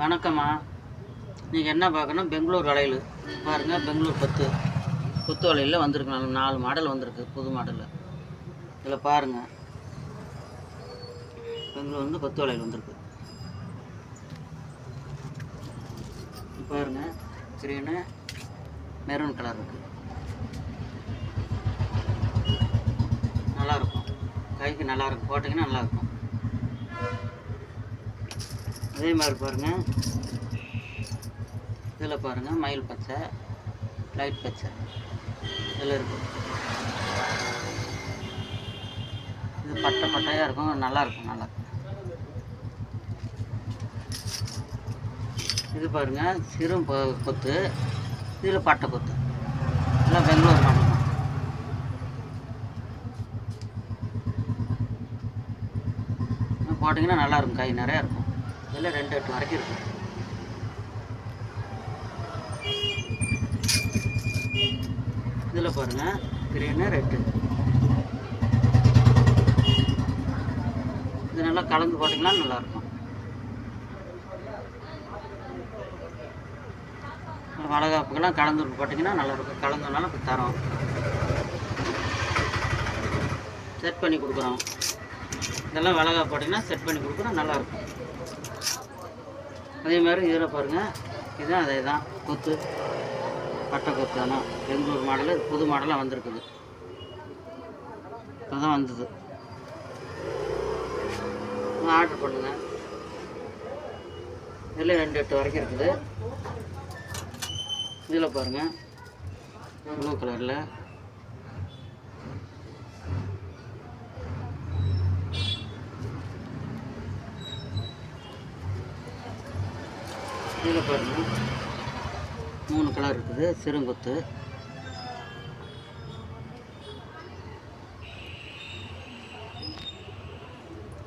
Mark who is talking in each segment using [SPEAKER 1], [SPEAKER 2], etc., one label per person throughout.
[SPEAKER 1] வணக்கம்மா. நீங்கள் என்ன பார்க்கணும்? பெங்களூர் வளையல் பாருங்கள் பெங்களூர் பத்து. கொத்து வளையலில் வந்திருக்கு. நாலு நாலு மாடல் வந்திருக்கு. புது மாடலில். இதில் பாருங்கள் பெங்களூர் வந்து கொத்து வளையல் வந்திருக்கு. பாருங்கள் க்ரீனு மெரூன் கலர் இருக்குது நல்லாயிருக்கும் கைக்கு நல்லாயிருக்கும் போட்டிங்கன்னா நல்லாயிருக்கும் அதே மாதிரி பாருங்கள் இதில் பாருங்கள் மயில் பச்சை லைட் பச்சை. இதில் இருக்கும் இது பட்டை பட்டையாக இருக்கும் நல்லா இருக்கும் நல்லா இது பாருங்கள் சிறு கொத்து. இதில் பட்டை கொத்து. எல்லாம் பெங்களூர் மாடல் போட்டிங்கன்னா நல்லாயிருக்கும் கை நிறையா இருக்கும். இல்லை ரெண்டு எட்டு வரைக்கும் இருக்கும் இதில் பாருங்கள் க்ரீனு ரெட்டு இது நல்லா கலந்து போட்டிங்கன்னா நல்லாயிருக்கும். வளகாப்புக்கெல்லாம் கலந்து போட்டிங்கன்னா நல்லாயிருக்கும். கலந்துனாலும் இப்போ தரோம். செட் பண்ணி கொடுக்குறோம். இதெல்லாம் வளகா போட்டிங்கன்னா செட் பண்ணி கொடுக்குறோம் நல்லாயிருக்கும். அதே மாதிரி இதில் பாருங்கள் இதுதான் அதே தான். கொத்து. பட்டை கொத்து ஆனால் பெங்களூர் மாடலு இது புது மாடலாக வந்திருக்குது. இப்போ தான் வந்தது ஆர்டர் பண்ணுங்க. இதில் ரெண்டு எட்டு வரைக்கும் இருக்குது. இதில் பாருங்கள் ப்ளூ கலரில் இதில் பாருங்கள் மூணு கலர் இருக்குது சிறுங்கொத்து.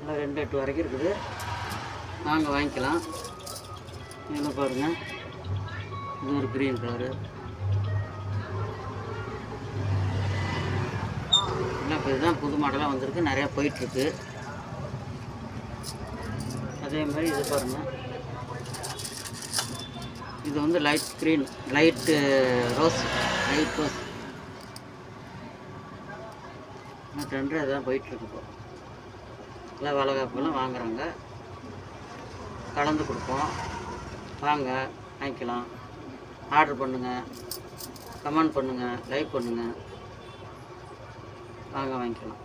[SPEAKER 1] எல்லாம் ரெண்டு எட்டு வரைக்கும் இருக்குது. நாங்கள் வாங்கிக்கலாம். இதில் பாருங்கள் இது ஒரு க்ரீன் கலரு எல்லாம் இப்போ இதுதான் புது மாடலாக வந்திருக்கு. நிறையா போயிட்டுருக்கு அதே மாதிரி இது பாருங்கள் இது வந்து light green light rose light rose ரெண்டு அதெல்லாம் போயிட்டுருக்கு இப்போ. எல்லாம் வளகாப்பெல்லாம் வாங்குறாங்க. கலந்து கொடுப்போம். வாங்க வாங்கிக்கலாம். ஆர்டர் பண்ணுங்கள் கமெண்ட் பண்ணுங்கள் லைக் பண்ணுங்கள் வாங்க வாங்கிக்கலாம்.